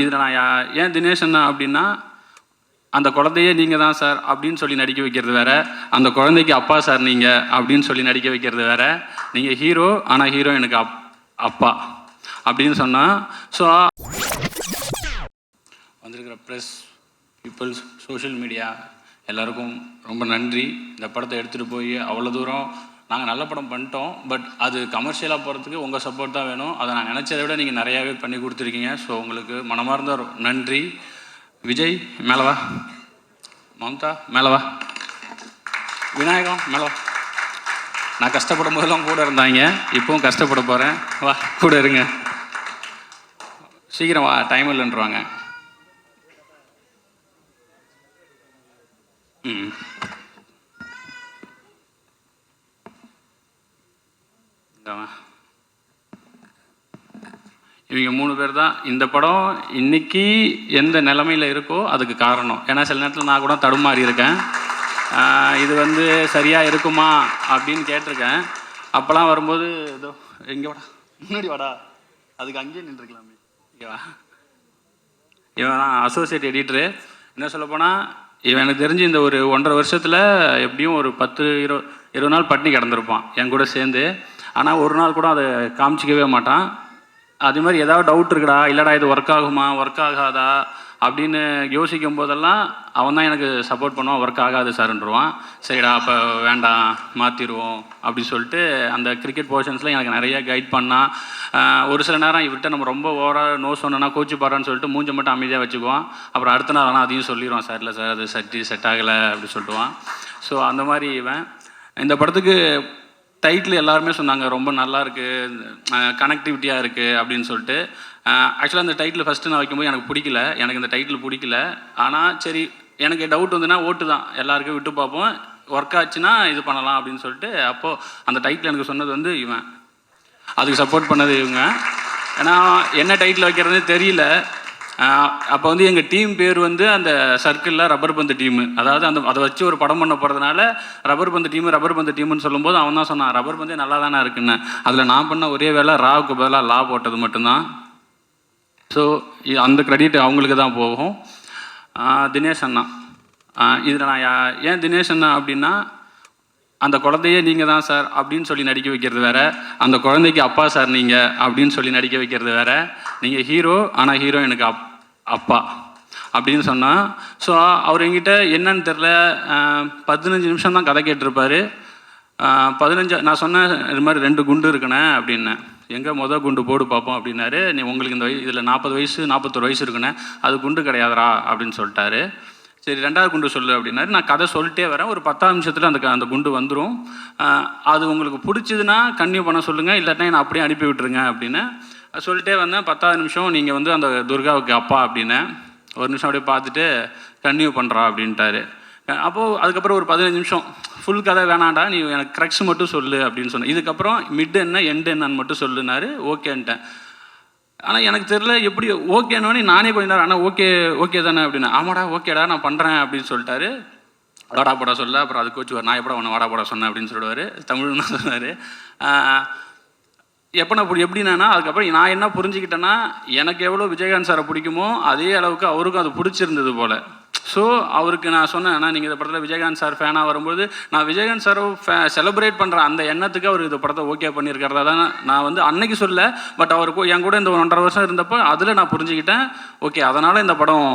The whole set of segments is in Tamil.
இதில் நான் ஏன் தினேஷ் அண்ணா அப்படின்னா அந்த குழந்தையே நீங்கள் தான் சார் அப்படின்னு சொல்லி நடிக்க வைக்கிறது வேற. அந்த குழந்தைக்கு அப்பா சார் நீங்கள் அப்படின்னு சொல்லி நடிக்க வைக்கிறது வேற. நீங்கள் ஹீரோ ஆனால் ஹீரோ எனக்கு அப் அப்பா அப்படின்னு சொன்னால் ஸோ வந்திருக்கிற ப்ரெஸ் பீப்புள்ஸ் சோஷியல் மீடியா எல்லாருக்கும் ரொம்ப நன்றி. இந்த படத்தை எடுத்துகிட்டு போய் அவ்வளோ தூரம் நாங்கள் நல்ல படம் பண்ணிட்டோம். பட் அது கமர்ஷியலாக போகிறதுக்கு உங்கள் சப்போர்ட் தான் வேணும். அதை நான் நினச்சதை விட நீங்கள் நிறையாவே பண்ணி கொடுத்துருக்கீங்க. ஸோ உங்களுக்கு மனமார்ந்த நன்றி. விஜய் மேலவா மம்தா மேலவா விநாயகம் மேலவா நான் கஷ்டப்படும் போதெல்லாம் கூட இருந்தாங்க. இப்போவும் கஷ்டப்பட போகிறேன் வா கூட இருங்க. சீக்கிரம் வா டைம் இல்லைன்றவாங்க. ம் இங்க வா. இவங்க மூணு பேர் தான். இந்த படம் இன்னைக்கு எந்த நிலமையில் இருக்கோ அதுக்கு காரணம். ஏன்னா சில நேரத்தில் நான் கூட தடுமாறி இருக்கேன். இது வந்து சரியாக இருக்குமா அப்படின்னு கேட்டிருக்கேன். அப்போல்லாம் வரும்போது ஏதோ எங்கே வாடா. முன்னாடி வாடா. அதுக்கு அங்கேயே நின்றுருக்கலாமே ஓகேவா இவன் நான் அசோசியேட் எடிட்டரு என்ன சொல்ல போனால் இவன் எனக்கு தெரிஞ்சு இந்த ஒரு ஒன்றரை வருஷத்தில் எப்படியும் ஒரு பத்து இரு இருபது நாள் பட்டினி கிடந்திருப்பான். என் கூட சேர்ந்து. ஆனால் ஒரு நாள் கூட அதை காமிச்சிக்கவே மாட்டான். அது மாதிரி ஏதாவது டவுட் இருக்குடா இல்லைடா இது ஒர்க் ஆகுமா ஒர்க் ஆகாதா அப்படின்னு யோசிக்கும் போதெல்லாம் அவன் தான் எனக்கு சப்போர்ட் பண்ணுவான் ஒர்க் ஆகாது சார்ன்றுவான் சரிடா அப்போ வேண்டாம் மாற்றிடுவோம் அப்படி சொல்லிட்டு அந்த கிரிக்கெட் போர்ஷன்ஸில் எனக்கு நிறைய கைட் பண்ணான். ஒரு சில நேரம் இவர்கிட்ட நம்ம ரொம்ப ஓவராக நோ சொன்னோன்னா கோச்சு பாடுறான்னு சொல்லிட்டு மூஞ்ச மட்டும் அமைதியாக வச்சுக்குவான். அப்புறம் அடுத்த நாள் ஆனால் அதையும் சொல்லிடுவான் சார் இல்லை சார் அது சட்டி செட் ஆகலை அப்படி சொல்லிட்டுவான் ஸோ அந்த மாதிரி இவன். இந்த படத்துக்கு டைட்டில் எல்லாருமே சொன்னாங்க ரொம்ப நல்லா இருக்குது கனெக்டிவிட்டியாக இருக்குது அப்படின்னு சொல்லிட்டு. ஆக்சுவலாக அந்த டைட்டில் ஃபஸ்ட்டு நான் வைக்கும்போது எனக்கு பிடிக்கல. எனக்கு இந்த டைட்டில் பிடிக்கல. ஆனால் சரி எனக்கு டவுட் வந்துன்னா ஓட்டு தான். எல்லாருக்கும் விட்டு பார்ப்போம். ஒர்க் ஆச்சுன்னா இது பண்ணலாம் அப்படின்னு சொல்லிட்டு அப்போது அந்த டைட்டில் எனக்கு சொன்னது வந்து இவன். அதுக்கு சப்போர்ட் பண்ணது இவங்க. ஏன்னா என்ன டைட்டில் வைக்கிறதுனே தெரியல. அப்போ வந்து எங்கள் டீம் பேர் வந்து அந்த சர்க்கிளில் ரப்பர் பந்து டீமு. அதாவது அந்த அதை வச்சு ஒரு படம் பண்ண போகிறதுனால ரப்பர் பந்து டீமு ரப்பர் பந்து டீமுன்னு சொல்லும்போது அவன் தான் சொன்னான் ரப்பர் பந்தே நல்லா தானே இருக்குன்னு. அதில் நான் பண்ண ஒரே வேலை ராவுக்கு பதிலாக லா போட்டது மட்டும்தான். ஸோ அந்த க்ரெடிட் அவங்களுக்கு தான் போகும். தினேஷ் அண்ணா. இதில் நான் ஏன் தினேஷ் அண்ணா அப்படின்னா அந்த குழந்தையே நீங்கள் தான் சார் அப்படின்னு சொல்லி நடிக்க வைக்கிறது வேற. அந்த குழந்தைக்கு அப்பா சார் நீங்கள் அப்படின்னு சொல்லி நடிக்க வைக்கிறது வேற. நீங்கள் ஹீரோ ஆனால் ஹீரோ எனக்கு அப் அப்பா அப்படின்னு சொன்னால் ஸோ அவர் என்கிட்ட என்னன்னு தெரில பதினஞ்சு நிமிஷம் தான் கதை கேட்டிருப்பாரு. பதினஞ்சு நான் சொன்னேன் இது மாதிரி ரெண்டு குண்டு இருக்குண்ணே அப்படின்னேன் எங்கே மொதல் குண்டு போடு பார்ப்போம் அப்படின்னாரு. நீ உங்களுக்கு இந்த வயசு இதில் நாற்பது வயசு நாற்பத்தொரு வயசு இருக்குண்ணே அது குண்டு கிடையாதுடா அப்படின்னு சொல்லிட்டாரு. சரி ரெண்டாவது குண்டு சொல்லு அப்படின்னாரு. நான் கதை சொல்லிட்டே வரேன். ஒரு பத்தாம் நிமிஷத்தில் அந்த அந்த குண்டு வந்துடும் அது உங்களுக்கு பிடிச்சதுன்னா கன்னியூ பண்ண சொல்லுங்கள் இல்லாட்டினா என்னை அப்படியே அனுப்பி விட்டுருங்க அப்படின்னு. சொல்லிட்டே வந்தேன். பத்தாவது நிமிஷம் நீங்கள் வந்து அந்த துர்காவுக்கு அப்பா அப்படின்னேன் ஒரு நிமிஷம் அப்படியே பார்த்துட்டு கன்டினியூ பண்ணுறா அப்படின்ட்டாரு. அப்போது அதுக்கப்புறம் ஒரு பதினஞ்சு நிமிஷம் ஃபுல் கதை வேணாண்டா நீ எனக்கு க்ரக்ஸ் மட்டும் சொல்லு அப்படின்னு சொன்னேன். இதுக்கப்புறம் மிட் என்ன எண்டு என்னன்னு மட்டும் சொல்லுனாரு. ஓகேன்ட்டேன் ஆனால் எனக்கு தெரில எப்படி ஓகேனோடனே நானே கொஞ்ச நேரம் ஆனால் ஓகே ஓகே தானே அப்படின்னு. ஆமாடா ஓகேடா நான் பண்ணுறேன் அப்படின்னு சொல்லிட்டாரு. வாடா போடா சொல்ல அப்புறம் அது கோச்சு நான் எப்படா உன்னை வாடா போடா சொன்னேன் அப்படின்னு சொல்லுவார். தமிழ் சொன்னார். எப்போ நான் புரி- எப்படின்னா அதுக்கப்புறம் நான் என்ன புரிஞ்சுக்கிட்டேன்னா எனக்கு எவ்வளோ விஜயகாந்த் சாரை பிடிக்குமோ அதே அளவுக்கு அவருக்கும் அது பிடிச்சிருந்தது போல். ஸோ அவருக்கு நான் சொன்னேன் ஆனால் நீங்கள் இந்த படத்தில் விஜயகாந்த் சார் ஃபேனாக வரும்போது நான் விஜயகாந்த் சாரை ஃபே செலிப்ரேட் பண்ணுற அந்த எண்ணத்துக்கு அவர் இந்த படத்தை ஓகே பண்ணியிருக்கிறதா தான் நான் வந்து அன்னைக்கு சொல்ல பட் அவருக்கு என் கூட இந்த ஒன்றரை வருஷம் இருந்தப்போ அதில் நான் புரிஞ்சுக்கிட்டேன் ஓகே அதனால் இந்த படம்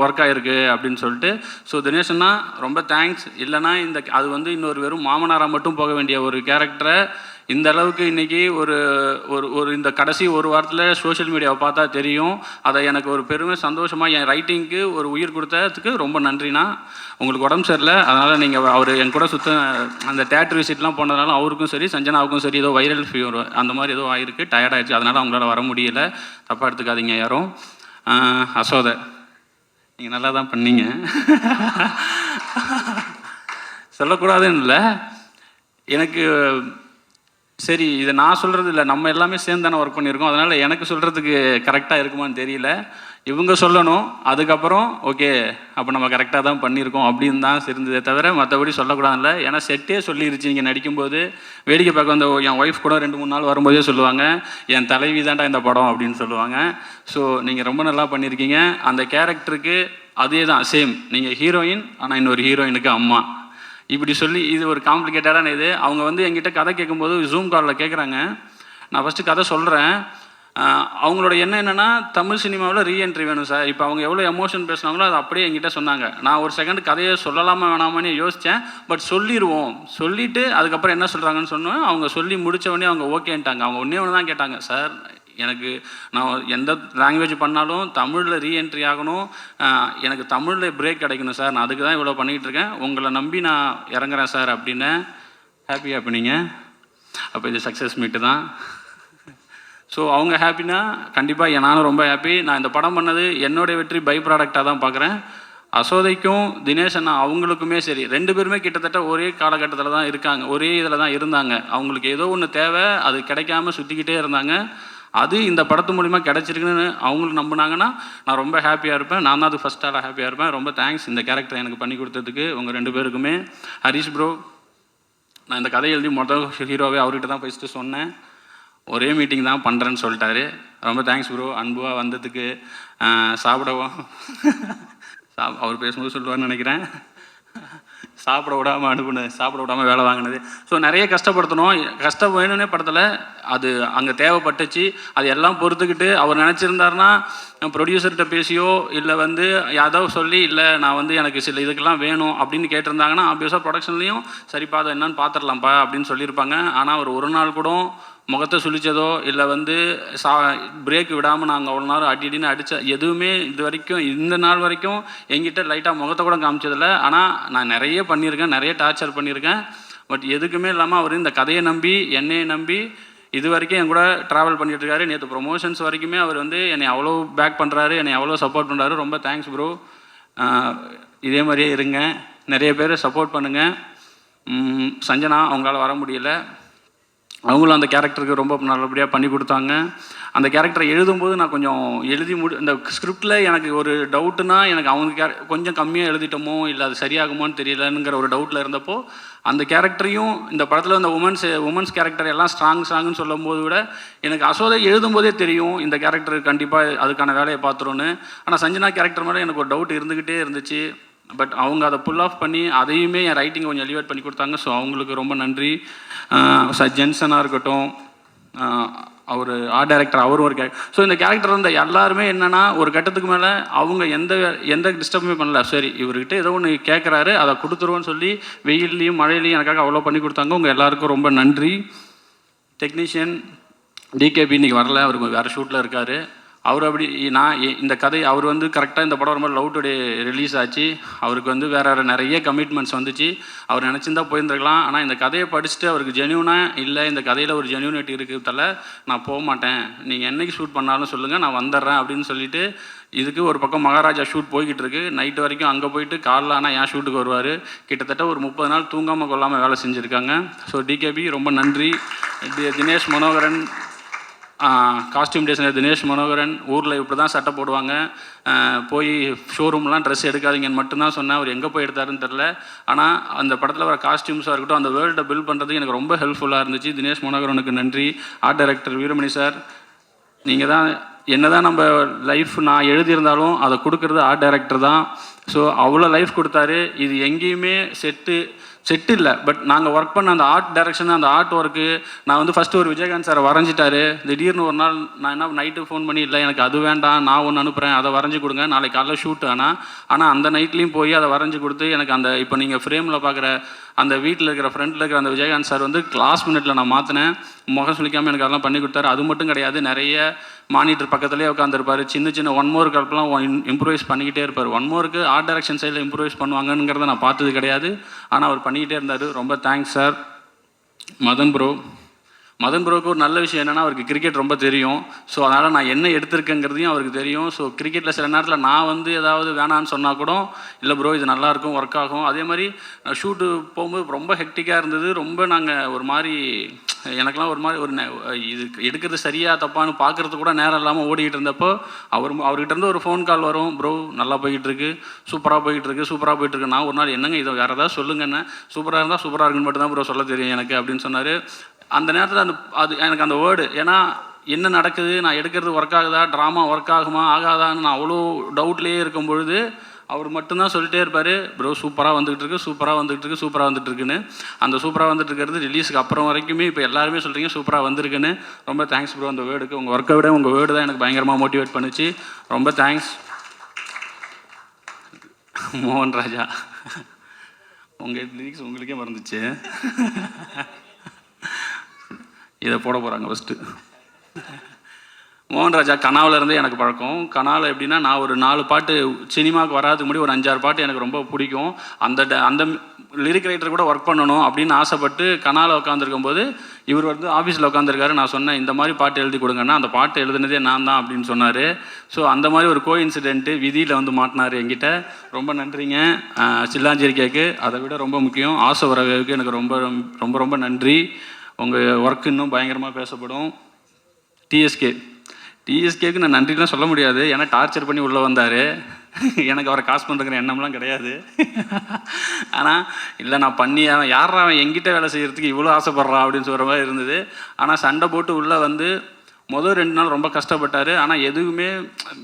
ஒர்க் ஆகிருக்கு அப்படின்னு சொல்லிட்டு. ஸோ தினேஷன்னா ரொம்ப தேங்க்ஸ் இல்லைனா இந்த அது வந்து இன்னொரு வெறும் மாமனாராக மட்டும் போக வேண்டிய ஒரு கேரக்டரை இந்த அளவுக்கு இன்றைக்கி ஒரு ஒரு ஒரு இந்த கடைசி ஒரு வாரத்தில் சோஷியல் மீடியாவை பார்த்தா தெரியும். அதை எனக்கு ஒரு பெருமை சந்தோஷமாக என் ரைட்டிங்க்கு ஒரு உயிர் கொடுத்ததுக்கு ரொம்ப நன்றிண்ணா. உங்களுக்கு உடம்பு சரியில்லை அதனால் நீங்கள் அவர் என் கூட சுத்த அந்த தேட்டர் விசிட்லாம் போனதுனால அவருக்கும் சரி சஞ்சனாவுக்கும் சரி ஏதோ வைரல் ஃபீவர் அந்த மாதிரி ஏதோ ஆயிருக்கு டயர்ட் ஆயிடுச்சு. அதனால் அவங்களால வர முடியல. தப்பாக எடுத்துக்காதீங்க யாரும். அசோதை. நீங்கள் நல்லா தான் பண்ணீங்க. சொல்லக்கூடாதுன்னு இல்லை. எனக்கு சரி இதை நான் சொல்கிறது இல்லை. நம்ம எல்லாமே சேர்ந்து தானே ஒர்க் பண்ணியிருக்கோம். அதனால் எனக்கு சொல்கிறதுக்கு கரெக்டாக இருக்குமான்னு தெரியல. இவங்க சொல்லணும். அதுக்கப்புறம் ஓகே அப்போ நம்ம கரெக்டாக தான் பண்ணியிருக்கோம் அப்படின்னு தான் இருந்ததே தவிர மற்றபடி சொல்லக்கூடாதுல்ல ஏன்னா செட்டே சொல்லிருச்சு. இங்கே நடிக்கும்போது வேடிக்கை பார்க்க வந்த என் ஒய்ஃப் கூட ரெண்டு மூணு நாள் வரும்போதே சொல்லுவாங்க என் தலைவி தான்டா இந்த படம் அப்படின்னு சொல்லுவாங்க. ஸோ நீங்கள் ரொம்ப நல்லா பண்ணியிருக்கீங்க. அந்த கேரக்டருக்கு அதே தான் சேம் நீங்கள் ஹீரோயின் ஆனால் இன்னொரு ஹீரோயினுக்கு அம்மா. இப்படி சொல்லி இது ஒரு காம்ப்ளிகேட்டடான இது. அவங்க வந்து என்கிட்ட கதை கேட்கும்போது ஜூம் காலில் கேட்குறாங்க நான் ஃபஸ்ட்டு கதை சொல்கிறேன் அவங்களோட எண்ணம் என்னென்னா தமிழ் சினிமாவில் ரீஎன்ட்ரி வேணும் சார் இப்போ அவங்க எவ்வளோ எமோஷன் பேசுனாங்களோ அது அப்படியே என்கிட்ட சொன்னாங்க. நான் ஒரு செகண்ட் கதையை சொல்லலாமா வேணாமான்னு யோசித்தேன் பட் சொல்லிடுவோம் சொல்லிவிட்டு அதுக்கப்புறம் என்ன சொல்கிறாங்கன்னு சொன்னோம். அவங்க சொல்லி முடிச்ச உடனே அவங்க ஓகேன்ட்டாங்க அவங்க ஒன்றே ஒன்று தான் கேட்டாங்க. சார் எனக்கு நான் எந்த லாங்குவேஜ் பண்ணாலும் தமிழில் ரீஎன்ட்ரி ஆகணும். எனக்கு தமிழில் பிரேக் கிடைக்கணும் சார். நான் அதுக்கு தான் இவ்வளோ பண்ணிகிட்டு இருக்கேன். உங்களை நம்பி நான் இறங்குறேன் சார் அப்படின்னு ஹாப்பி ஹாப்பினீங்க அப்போ இது சக்ஸஸ் மீட்டு தான். ஸோ அவங்க ஹாப்பினா கண்டிப்பாக நானும் ரொம்ப ஹாப்பி நான் இந்த படம் பண்ணது என்னுடைய வெற்றி பை ப்ராடக்டாக தான் பார்க்குறேன் அசோதைக்கும் தினேஷ் அண்ணா அவங்களுக்குமே சரி. ரெண்டு பேருமே கிட்டத்தட்ட ஒரே காலகட்டத்தில் தான் இருக்காங்க. ஒரே இதில் தான் இருந்தாங்க. அவங்களுக்கு ஏதோ ஒன்று தேவை. அது கிடைக்காம சுற்றிக்கிட்டே இருந்தாங்க. அது இந்த படத்து மூலிமா கிடச்சிருக்குன்னு அவங்களுக்கு நம்பினாங்கன்னா நான் ரொம்ப ஹாப்பியாக இருப்பேன். நான் தான் அது ஃபஸ்ட் ஆளாக ஹாப்பியாக இருப்பேன். ரொம்ப தேங்க்ஸ் இந்த கேரக்டர் எனக்கு பண்ணி கொடுத்ததுக்கு உங்கள் ரெண்டு பேருக்குமே. ஹரிஷ் ப்ரோ நான் இந்த கதை எழுதி மொதல் ஹீரோவே அவர்கிட்ட தான் ஃபஸ்ட்டு சொன்னேன். ஒரே மீட்டிங் தான் பண்ணுறேன்னு சொல்லிட்டாரு. ரொம்ப தேங்க்ஸ் ப்ரோ அன்புவாக வந்ததுக்கு. சாப்பிடவும் சா அவர் பேசும்போது சொல்லுவார்னு நினைக்கிறேன். சாப்பிட விடாமல் அனுப்புனது சாப்பிட விடாமல் வேலை வாங்கினது. ஸோ நிறைய கஷ்டப்படுத்தணும் கஷ்டம் வேணும்னே படத்தில் அது அங்கே தேவைப்பட்டுச்சு. அது எல்லாம் பொறுத்துக்கிட்டு அவர் நினச்சிருந்தாருன்னா ப்ரொடியூசர்கிட்ட பேசியோ இல்லை வந்து யாதோ சொல்லி இல்லை நான் வந்து எனக்கு சில இதுக்கெல்லாம் வேணும் அப்படின்னு கேட்டிருந்தாங்கன்னா ஆப்வியஸாக ப்ரொடக்ஷன்லேயும் சரிப்பா அதை என்னன்னு பார்த்துடலாம்ப்பா அப்படின்னு சொல்லியிருப்பாங்க. ஆனால் அவர் ஒரு நாள் கூட முகத்தை சுழிச்சதோ இல்லை வந்து சா பிரேக் விடாமல் நாங்கள் அவ்வளோ நேரம் அடி அடின்னு அடித்த எதுவுமே இது வரைக்கும் இந்த நாள் வரைக்கும் எங்கிட்ட லைட்டாக முகத்தை கூட காமிச்சதில்ல. ஆனால் நான் நிறைய பண்ணியிருக்கேன் நிறைய டார்ச்சர் பண்ணியிருக்கேன். பட் எதுக்குமே இல்லாமல் அவர் இந்த கதையை நம்பி என்னையை நம்பி இது வரைக்கும் என் கூட ட்ராவல் பண்ணிட்டு இருக்காரு. நேற்று ப்ரொமோஷன்ஸ் வரைக்குமே அவர் வந்து என்னை அவ்வளோ பேக் பண்ணுறாரு என்னை அவ்வளோ சப்போர்ட் பண்ணுறாரு ரொம்ப தேங்க்ஸ் ப்ரோ இதே மாதிரியே இருங்க. நிறைய பேர் சப்போர்ட் பண்ணுங்கள் சஞ்சனா அவங்களால் வர முடியல. அவங்களும் அந்த கேரக்டருக்கு ரொம்ப நல்லபடியாக பண்ணி கொடுத்தாங்க. அந்த கேரக்டரை எழுதும்போது நான் கொஞ்சம் எழுதி முடி இந்த ஸ்கிரிப்டில் எனக்கு ஒரு டவுட்டுனா எனக்கு அவங்க கே கொஞ்சம் கம்மியாக எழுதிட்டோமோ இல்லை அது சரியாகுமோன்னு தெரியலங்கிற ஒரு டவுட்டில் இருந்தப்போ அந்த கேரக்டரையும் இந்த படத்தில் இந்த உமன்ஸ் உமன்ஸ் கேரக்டர் எல்லாம் ஸ்ட்ராங் ஸ்ட்ராங்னு சொல்லும் போது விட எனக்கு அசோதை எழுதும்போதே தெரியும் இந்த கேரக்டர் கண்டிப்பாக அதுக்கான வேலையை பார்த்துருன்னு ஆனால் சஞ்சனா கேரக்டர் மேலே எனக்கு ஒரு டவுட் இருந்துக்கிட்டே இருந்துச்சு. பட் அவங்க அதை புல் ஆஃப் பண்ணி அதையுமே என் ரைட்டிங் கொஞ்சம் எலிவேட் பண்ணி கொடுத்தாங்க. ஸோ அவங்களுக்கு ரொம்ப நன்றி. ச ஜென்சனாக இருக்கட்டும் அவர் ஆர்ட் டைரக்டர் அவரும் ஒரு கேரக்டர் ஸோ இந்த கேரக்டர் இருந்த எல்லாருமே என்னென்னா ஒரு கட்டத்துக்கு மேலே அவங்க எந்த எந்த டிஸ்டர்புமே பண்ணல. சரி இவர்கிட்ட ஏதோ ஒன்று கேட்குறாரு அதை கொடுத்துருவோன்னு சொல்லி வெயில்லையும் மழையிலையும் எனக்காக அவ்வளோ பண்ணி கொடுத்தாங்க. உங்கள் எல்லாருக்கும் ரொம்ப நன்றி. டெக்னீஷியன் டிகேபி இன்றைக்கி வரல. அவருக்கு வேறு ஷூட்டில் இருக்கார். அவர் அப்படி நான் இந்த கதை அவர் வந்து கரெக்டாக இந்த படம் ரொம்ப லவ் டுடே ரிலீஸ் ஆச்சு. அவருக்கு வந்து வேறு வேறு நிறைய கமிட்மெண்ட்ஸ் வந்துச்சு. அவர் நினச்சிருந்தா போயிருந்துருக்கலாம். ஆனால் இந்த கதையை படிச்சுட்டு அவருக்கு ஜென்யூனாக இல்லை இந்த கதையில் ஒரு ஜென்யூனிட்டி இருக்கிறதால நான் போக மாட்டேன். நீங்கள் என்னைக்கு ஷூட் பண்ணாலும் சொல்லுங்கள் நான் வந்துடுறேன் அப்படின்னு சொல்லிட்டு இதுக்கு ஒரு பக்கம் மகாராஜா ஷூட் போய்கிட்டு இருக்கு. நைட் வரைக்கும் அங்கே போயிட்டு காலைல ஆனால் ஏன் ஷூட்டுக்கு வருவார்? கிட்டத்தட்ட ஒரு முப்பது நாள் தூங்காமல் கொள்ளாமல் வேலை செஞ்சுருக்காங்க. ஸோ டிகேபி ரொம்ப நன்றி. தி- தினேஷ் மனோகரன் காஸ்டியூம் டிசைனர் தினேஷ் மனோகரன். ஊரில் இப்படி தான் சட்டை போடுவாங்க. போய் ஷோரூம்லாம் ட்ரெஸ் எடுக்காதீங்கன்னு மட்டும்தான் சொன்னேன். அவர் எங்கே போய் எடுத்தாருன்னு தெரில ஆனால் அந்த படத்தில் வர காஸ்டியூம்ஸாக இருக்கட்டும் அந்த வேர்ல்டை பில்ட் பண்ணுறதுக்கு எனக்கு ரொம்ப ஹெல்ப்ஃபுல்லாக இருந்துச்சு. தினேஷ் மனோகரனுக்கு நன்றி. ஆர்ட் டைரக்டர் வீரமணி சார் நீங்கள் தான் என்னதான் நம்ம லைஃப் நான் எழுதியிருந்தாலும் அதை கொடுக்கறது ஆர்ட் டைரக்டர் தான். ஸோ அவ்வளோ லைஃப் கொடுத்தாரு. இது எங்கேயுமே செட்டு செட் இல்லை பட் நாங்கள் ஒர்க் பண்ண அந்த ஆர்ட் டைரக்ஷன் அந்த ஆர்ட் ஒர்க்கு நான் வந்து ஃபஸ்ட்டு ஒரு விஜயகாந்த் சார் வரைஞ்சிட்டாரு. திடீர்னு ஒரு நாள் நான் என்ன நைட்டு ஃபோன் பண்ணி இல்லை எனக்கு அது வேண்டாம் நான் ஒன்று அனுப்புகிறேன் அதை வரைஞ்சி கொடுங்க. நாளைக்கு காலைல ஷூட் ஆனால் ஆனால் அந்த நைட்லேயும் போய் அதை வரைஞ்சி கொடுத்து எனக்கு அந்த இப்போ நீங்கள் ஃப்ரேமில் பார்க்குற அந்த வீட்டில் இருக்கிற ஃப்ரெண்டில் இருக்கிற அந்த விஜயகாந்த் சார் வந்து கிளாஸ் மினிட்ல நான் மாற்றினேன் முகம் சுழிக்காமல் எனக்கு அதெல்லாம் பண்ணி கொடுத்தாரு. அது மட்டும் கிடையாது நிறைய மானிட்டர் பக்கத்துலேயே உட்காந்துருப்பார் சின்ன சின்ன ஒன் மோர் கல்பெல்லாம் இம்ப்ரூவைஸ் பண்ணிக்கிட்டே இருப்பார். ஒன் மோருக்கு ஆர்ட் டைரக்ஷன் சைடில் இம்ப்ரூவைஸ் பண்ணுவாங்கங்கிறத நான் பார்த்தது கிடையாது. ஆனால் அவர் பண்ணிக்கிட்டே இருந்தார். ரொம்ப thanks sir Madan bro Madan ப்ரோக்கு ஒரு நல்ல விஷயம் என்னென்னா அவருக்கு கிரிக்கெட் ரொம்ப தெரியும். ஸோ அதனால் நான் என்ன எடுத்திருக்கேங்கிறதையும் அவருக்கு தெரியும். ஸோ கிரிக்கெட்டில் சில நேரத்தில் நான் வந்து ஏதாவது வேணான்னு சொன்னால் கூட இல்லை ப்ரோ இது நல்லாயிருக்கும் ஒர்க் ஆகும். அதே மாதிரி ஷூட்டு போகும்போது ரொம்ப ஹெக்டிக்காக இருந்தது. ரொம்ப நாங்கள் ஒரு மாதிரி எனக்கெல்லாம் ஒரு மாதிரி ஒரு நெ- இது எடுக்கிறது சரியாக தப்பான்னு பார்க்குறது கூட நேரம் இல்லாமல் ஓடிக்கிட்டு இருந்தப்போ அவர் அவர்கிட்ட இருந்து ஒரு ஃபோன் கால் வரும். ப்ரோ நல்லா போய்கிட்டுருக்கு சூப்பராக போயிட்டுருக்கு. சூப்பராக போயிட்டுருக்கு. நான் ஒரு நாள் என்னங்க இதை? வேறு ஏதாவது சொல்லுங்கன்னு. சூப்பராக இருந்தால் சூப்பராக இருக்குன்னு மட்டும் தான் ப்ரோ சொல்ல தெரியும் எனக்கு அப்படின்னு சொன்னார். அந்த நேரத்தில் அந்த அது எனக்கு அந்த வேர்டு ஏன்னா என்ன நடக்குது நான் எடுக்கிறது ஒர்க் ஆகுதா ட்ராமா ஒர்க் ஆகுமா ஆகாதான்னு நான் அவ்வளோ டவுட்லேயே இருக்கும் பொழுது அவர் மட்டும்தான் சொல்லிட்டே இருப்பார் ப்ரோ சூப்பராக வந்துகிட்டு இருக்கு சூப்பராக வந்துகிட்டு இருக்கு சூப்பராக வந்துட்டு இருக்குன்னு. அந்த சூப்பராக வந்துட்டு இருக்கிறது ரிலீஸுக்கு அப்புறம் வரைக்குமே இப்போ எல்லாருமே சொல்கிறீங்க சூப்பராக வந்திருக்குன்னு. ரொம்ப தேங்க்ஸ் ப்ரோ அந்த வேர்டுக்கு உங்கள் ஒர்க்கை விட உங்கள் வேர்டு தான் எனக்கு பயங்கரமாக மோட்டிவேட் பண்ணிச்சு. ரொம்ப தேங்க்ஸ் மோகன் ராஜா. உங்கள் லிரிக்ஸ் உங்களுக்கே மறந்துச்சு. இதை போட போகிறாங்க ஃபஸ்ட்டு மோகன் ராஜா கனாவில் இருந்தே எனக்கு பழக்கம். கனாவில் எப்படின்னா நான் ஒரு நாலு பாட்டு சினிமாவுக்கு வராதுக்கு முன்னாடி ஒரு அஞ்சாறு பாட்டு எனக்கு ரொம்ப பிடிக்கும். அந்த ட- அந்த லிரிக் ரைட்டர் கூட ஒர்க் பண்ணணும் அப்படின்னு ஆசைப்பட்டு கனாவில் உட்காந்துருக்கும் போது இவர் வந்து ஆஃபீஸில் உட்காந்துருக்காரு நான் சொன்னேன் இந்த மாதிரி பாட்டு எழுதி கொடுங்கன்னா அந்த பாட்டு எழுதுனதே நான் தான் அப்படின்னு சொன்னார். ஸோ அந்த மாதிரி ஒரு கோ இன்சிடென்ட்டு விதியில் வந்து மாட்டினார் என்கிட்ட. ரொம்ப நன்றிங்க. ஆஹ் அதை விட ரொம்ப முக்கியம். ஆசை வரவேவுக்கு எனக்கு ரொம்ப ரொம்ப ரொம்ப நன்றி. உங்கள் ஒர்க் இன்னும் பயங்கரமாக பேசப்படும். டிஎஸ்கே டிஎஸ்கேக்கு நான் நன்றிலாம் சொல்ல முடியாது. ஏன்னா டார்ச்சர் பண்ணி உள்ளே வந்தார். எனக்கு அவரை காசு பண்ணுறங்கிற எண்ணம்லாம் கிடையாது. ஆனால் இல்லை நான் பண்ணி அவன் யார் அவன் எங்கிட்ட வேலை செய்கிறதுக்கு இவ்வளோ ஆசைப்பட்றான் அப்படின்னு சொல்கிற மாதிரி இருந்தது. ஆனால் சண்டை போட்டு உள்ளே வந்து முதல் ரெண்டு நாள் ரொம்ப கஷ்டப்பட்டார். ஆனால் எதுவுமே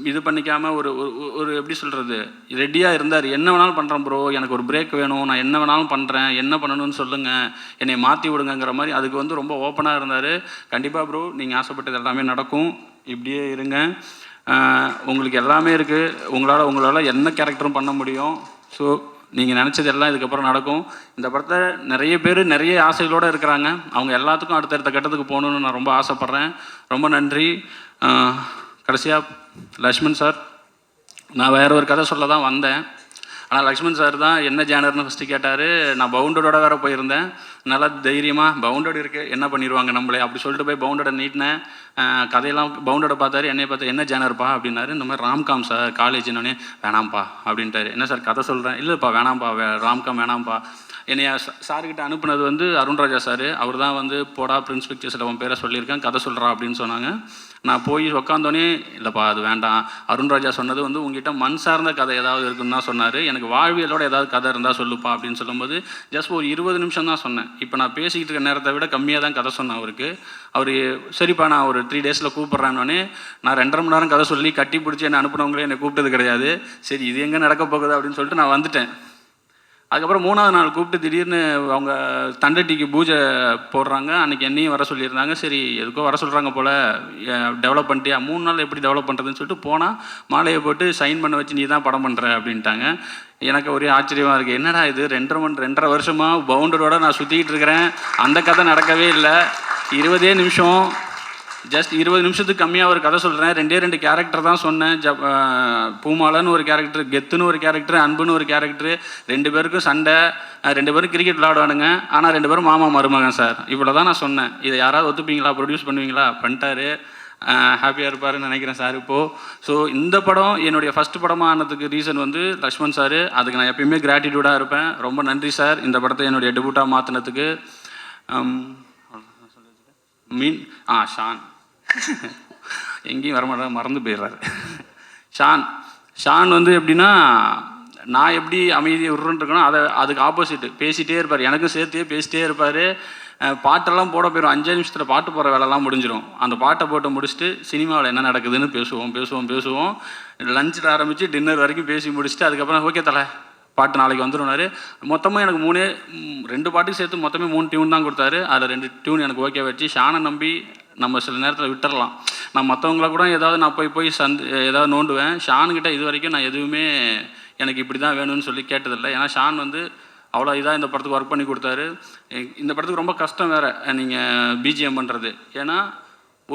இது பண்ணிக்காமல் ஒரு ஒரு- ஒரு எப்படி சொல்கிறது ரெடியாக இருந்தார். என்ன வேணாலும் பண்ணுறேன் ப்ரோ எனக்கு ஒரு பிரேக் வேணும். நான் என்ன வேணாலும் பண்ணுறேன் என்ன பண்ணணும்னு சொல்லுங்கள் என்னை மாற்றி விடுங்கங்கிற மாதிரி அதுக்கு வந்து ரொம்ப ஓப்பனாக இருந்தார். கண்டிப்பாக ப்ரோ நீங்கள் ஆசைப்பட்டது எல்லாமே நடக்கும். இப்படியே இருங்க. உங்களுக்கு எல்லாமே இருக்குது உங்களால் உங்களால் என்ன கேரக்டரும் பண்ண முடியும். ஸோ நீங்கள் நினச்சதெல்லாம் இதுக்கப்புறம் நடக்கும். இந்த படத்தில் நிறைய பேர் நிறைய ஆசைகளோடு இருக்கிறாங்க. அவங்க எல்லாத்துக்கும் அடுத்தடுத்த கட்டத்துக்கு போகணுன்னு நான் ரொம்ப ஆசைப்பட்றேன். ரொம்ப நன்றி. கடைசியாக லக்ஷ்மண் சார் நான் வேற ஒரு கதை சொல்ல தான் வந்தேன். ஆனால் லக்ஷ்மண் சார் தான் என்ன ஜேனர்னு ஃபஸ்ட்டு கேட்டார். நான் பவுண்டடோட வேறு போயிருந்தேன். நல்லா தைரியமாக பவுண்டட் இருக்குது என்ன பண்ணிடுவாங்க நம்மளே? அப்படி சொல்லிட்டு போய் பவுண்டடை நீட்டினேன். கதையெல்லாம் பவுண்டடை பார்த்தாரு. என்னை பார்த்து என்ன ஜேனர்ப்பா? அப்படின்னாரு. இந்த மாதிரி ராம்காம் சார் காலேஜ்னோடனே வேணாம்ப்பா அப்படின்ட்டாரு. என்ன சார் கதை சொல்கிறேன் இல்லைப்பா வேணாம்ப்பா வே ராம்காம் வேணாம்ப்பா. என்னைய சார்கிட்ட அனுப்புனது வந்து அருண்ராஜா சார் அவர் தான் வந்து போடா பிரின்ஸ் பிக்சர்ஸில் உன் பேரை சொல்லியிருக்கேன். கதை சொல்கிறா அப்படின்னு சொன்னாங்க. நான் போய் உக்காந்தோடனே இல்லைப்பா அது வேண்டாம். அருண்ராஜா சொன்னது வந்து உங்ககிட்ட மண் சார்ந்த கதை ஏதாவது இருக்குன்னு தான் சொன்னார். எனக்கு வாழ்வியலோட ஏதாவது கதை இருந்தால் சொல்லுப்பா அப்படின்னு சொல்லும்போது ஜஸ்ட் ஒரு இருபது நிமிஷம் தான் சொன்னேன். இப்போ நான் பேசிக்கிட்டு இருக்க நேரத்தை விட கம்மியாக தான் கதை சொன்னேன் அவருக்கு. அவர் சரிப்பா நான் ஒரு த்ரீ டேஸில் கூப்பிட்றேன்னொடனே நான் ரெண்டரை மணி நேரம் கதை சொல்லி கட்டி பிடிச்சி என்னை அனுப்புனவங்களே என்னை கூப்பிட்டது கிடையாது. சரி இது எங்கே நடக்க போகுது அப்படின்னு சொல்லிட்டு நான் வந்துட்டேன். அதுக்கப்புறம் மூணாவது நாள் கூப்பிட்டு திடீர்னு அவங்க தண்டட்டிக்கு பூஜை போடுறாங்க. அன்றைக்கி என்னையும் வர சொல்லியிருந்தாங்க. சரி எதுக்கோ வர சொல்கிறாங்க போல் டெவலப் பண்ணிட்டியா? மூணு நாள் எப்படி டெவலப் பண்ணுறதுன்னு சொல்லிட்டு போனால் மாலையை போட்டு சைன் பண்ண வச்சு நீ தான் படம் பண்ணுற அப்படின்ட்டாங்க. எனக்கு ஒரே ஆச்சரியமாக இருக்குது என்னடா இது? ரெண்டரை மணி ரெண்டரை வருஷமாக பவுண்டரோட நான் சுற்றிக்கிட்டு இருக்கிறேன். அந்த கதை நடக்கவே இல்லை. இருபதே நிமிஷம் ஜஸ்ட் இருபது நிமிஷத்துக்கு கம்மியாக ஒரு கதை சொல்கிறேன் ரெண்டே ரெண்டு கேரக்டர் தான் சொன்னேன். ஜ பூமாலன்னு ஒரு கேரக்டர் கெத்துன்னு ஒரு கேரக்டர் அன்புன்னு ஒரு கேரக்டர் ரெண்டு பேருக்கும் சண்டை. ரெண்டு பேரும் கிரிக்கெட் விளாடுவானுங்க ஆனால் ரெண்டு பேரும் மாமா மருமகன் சார். இவ்வளோ தான் நான் சொன்னேன். இதை யாராவது ஒத்துப்பீங்களா? ப்ரொடியூஸ் பண்ணுவீங்களா? பண்ணிட்டாரு. ஹாப்பியாக இருப்பாருன்னு நினைக்கிறேன் சார் இப்போது ஸோ இந்த படம் என்னுடைய ஃபஸ்ட் படமாக ஆனதுக்கு ரீசன் வந்து லக்ஷ்மண் சார். அதுக்கு நான் எப்பயுமே கிராட்டிடியூடாக இருப்பேன். ரொம்ப நன்றி சார். இந்த படத்தை என்னுடைய டெபுட்டாக மாற்றினதுக்கு மீன் ஆ ஷான். எங்கேயும் வரமாட்டார் மறந்து போயிடுறாரு. ஷான். ஷான் வந்து எப்படின்னா நான் எப்படி அமைதியை விட்றேன்னு இருக்கணும் அதை அதுக்கு ஆப்போசிட்டு பேசிகிட்டே இருப்பார். எனக்கும் சேர்த்தே பேசிட்டே இருப்பார். பாட்டெல்லாம் போட போயிடும் அஞ்சு நிமிஷத்தில் பாட்டு போகிற வேலைலாம் முடிஞ்சிடும் அந்த பாட்டை போட்டு முடிச்சுட்டு சினிமாவில் என்ன நடக்குதுன்னு பேசுவோம் பேசுவோம் பேசுவோம். லஞ்சில் ஆரம்பித்து டின்னர் வரைக்கும் பேசி முடிச்சுட்டு அதுக்கப்புறம் ஓகே தலை. பாட்டு நாளைக்கு வந்துருனாரு மொத்தமாக எனக்கு மூணு ரெண்டு பாட்டுக்கு சேர்த்து மொத்தமே மூணு டியூன் தான் கொடுத்தாரு. அதில் ரெண்டு டியூன் எனக்கு ஓகே வச்சு ஷானை நம்பி நம்ம சில நேரத்தில் விட்டுறலாம். நான் மற்றவங்கள கூட ஏதாவது நான் போய் போய் சந்த் ஏதாவது நோண்டுவேன். ஷானுக்கிட்ட இது வரைக்கும் நான் எதுவுமே எனக்கு இப்படி தான் வேணும்னு சொல்லி கேட்டதில்லை. ஏன்னா ஷான் வந்து அவ்வளோ இதாக இந்த படத்துக்கு ஒர்க் பண்ணி கொடுத்தாரு. இந்த படத்துக்கு ரொம்ப கஷ்டம் வேறு நீங்கள் பிஜிஎம் பண்ணுறது ஏன்னா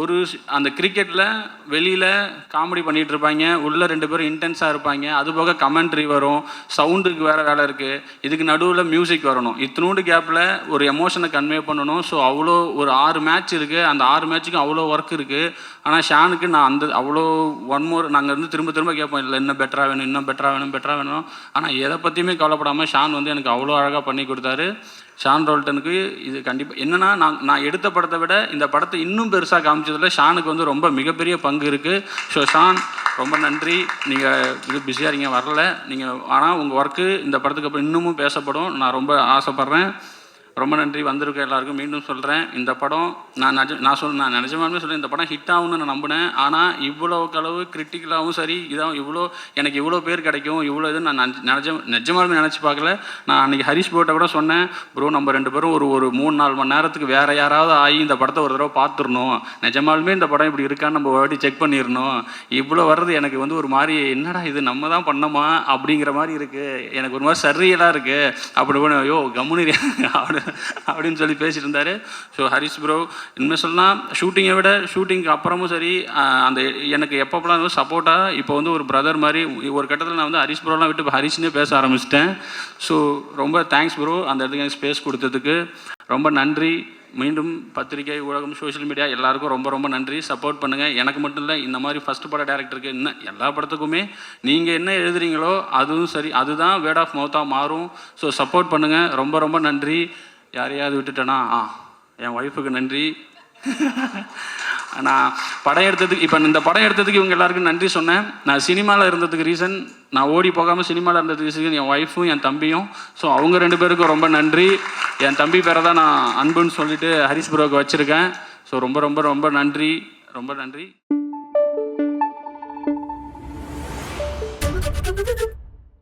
ஒரு அந்த கிரிக்கெட்டில் வெளியில் காமெடி பண்ணிகிட்டு இருப்பாங்க உள்ளே ரெண்டு பேரும் இன்டென்ஸாக இருப்பாங்க. அது போக கமெண்ட்ரி வரும் சவுண்டுக்கு வேறு வேலை இருக்குது இதுக்கு நடுவில் மியூசிக் வரணும். இத்தினூண்டு கேப்பில் ஒரு எமோஷனை கன்வே பண்ணணும். ஸோ அவ்வளோ ஒரு ஆறு மேட்ச் இருக்குது அந்த ஆறு மேட்ச்சுக்கும் அவ்வளோ ஒர்க் இருக்குது ஆனால் ஷானுக்கு நான் அந்த அவ்வளோ ஒன் மோர் நாங்கள் வந்து திரும்ப திரும்ப கேட்போம் இல்லை இன்னும் பெட்டராக வேணும் இன்னும் பெட்டராக வேணும் பெட்டராக வேணும். ஆனால் எதை பற்றியுமே கவலைப்படாமல் ஷான் வந்து எனக்கு அவ்வளோ அழகாக பண்ணி கொடுத்தாரு. ஷான் ரோல்டனுக்கு இது கண்டிப்பாக என்னென்னா நான் நான் எடுத்த படத்தை விட இந்த படத்தை இன்னும் பெருசாக காமிச்சதில் ஷானுக்கு வந்து ரொம்ப மிகப்பெரிய பங்கு இருக்குது ஸோ ஷான் ரொம்ப நன்றி. நீங்கள் இது பிஸியாக இருக்கீங்க வரல. நீங்கள் ஆனால் உங்கள் ஒர்க்கு இந்த படத்துக்கு அப்புறம் இன்னமும் பேசப்படும். நான் ரொம்ப ஆசைப்பட்றேன். ரொம்ப நன்றி வந்திருக்க எல்லாருக்கும். மீண்டும் சொல்கிறேன் இந்த படம் நான் நஜ நான் சொல் நான் நிஜமாலுமே சொல்கிறேன் இந்த படம் ஹிட் ஆகும்னு நான் நம்பினேன். ஆனால் இவ்வளோக்கு அளவு கிரிட்டிக்கலாகவும் சரி இதான் இவ்வளோ எனக்கு இவ்வளோ பேர் கிடைக்கும் இவ்வளோ இது நான் நஞ்ச- நிஜ நிஜமாலுமே நினச்சி பார்க்கல. நான் அன்றைக்கி ஹரிஷ் போட்ட கூட சொன்னேன் ப்ரோ நம்ம ரெண்டு பேரும் ஒரு ஒரு மூணு நாலு மணி நேரத்துக்கு வேறு யாராவது ஆகி இந்த படத்தை ஒரு தடவை பார்த்துடணும். நிஜமாலுமே இந்த படம் இப்படி இருக்கான்னு நம்ம ஒரு வாட்டி செக் பண்ணிடணும். இவ்வளோ வர்றது எனக்கு வந்து ஒரு மாதிரி என்னடா இது நம்ம தான் பண்ணோமா? அப்படிங்கிற மாதிரி இருக்குது எனக்கு ஒரு மாதிரி சரியலாக இருக்குது அப்படி ஐயோ கம்முனு அப்படி அப்படின்னு சொல்லி பேசிட்டு இருந்தார் ஸோ ஹரிஷ் ப்ரோ இனிமேல் சொல்லலாம் ஷூட்டிங்கை விட ஷூட்டிங்க்கு அப்புறமும் சரி அந்த எனக்கு எப்பப்பெல்லாம் சப்போர்ட்டாக இப்போ வந்து ஒரு பிரதர் மாதிரி ஒரு கட்டத்தில் நான் வந்து ஹரிஷ் ப்ரோலாம் விட்டு இப்போ ஹரிஷ்னே பேச ஆரம்பிச்சிட்டேன். ஸோ ரொம்ப தேங்க்ஸ் ப்ரோ அந்த இடத்துக்கு எனக்கு ஸ்பேஸ் கொடுத்ததுக்கு. ரொம்ப நன்றி. மீண்டும் பத்திரிகை ஊடகம் சோஷியல் மீடியா எல்லாருக்கும் ரொம்ப ரொம்ப நன்றி. சப்போர்ட் பண்ணுங்கள் எனக்கு மட்டும் இல்லை இந்த மாதிரி ஃபஸ்ட் பட டேரக்டருக்கு இன்னும் எல்லா படத்துக்குமே நீங்கள் என்ன எழுதுறீங்களோ அதுவும் சரி அதுதான் வேர்ட் ஆஃப் மவுத்தாக மாறும். ஸோ சப்போர்ட் பண்ணுங்கள் ரொம்ப ரொம்ப நன்றி. யாரையாவது விட்டுட்டேனா? ஆ என் ஒய்ஃபுக்கு நன்றி. நான் படம் எடுத்ததுக்கு இப்போ இந்த படம் எடுத்ததுக்கு இவங்க எல்லாருக்கும் நன்றி சொன்னேன். நான் சினிமாவில் இருந்ததுக்கு ரீசன் நான் ஓடி போகாமல் சினிமாவில் இருந்ததுக்கு ரீசன் என் ஒய்ஃபும் என் தம்பியும். ஸோ அவங்க ரெண்டு பேருக்கும் ரொம்ப நன்றி. என் தம்பி பேரை தான் நான் அன்புன்னு சொல்லிட்டு ஹரிஷ் ப்ரோக்கு வச்சுருக்கேன். ஸோ ரொம்ப ரொம்ப ரொம்ப நன்றி. ரொம்ப நன்றி.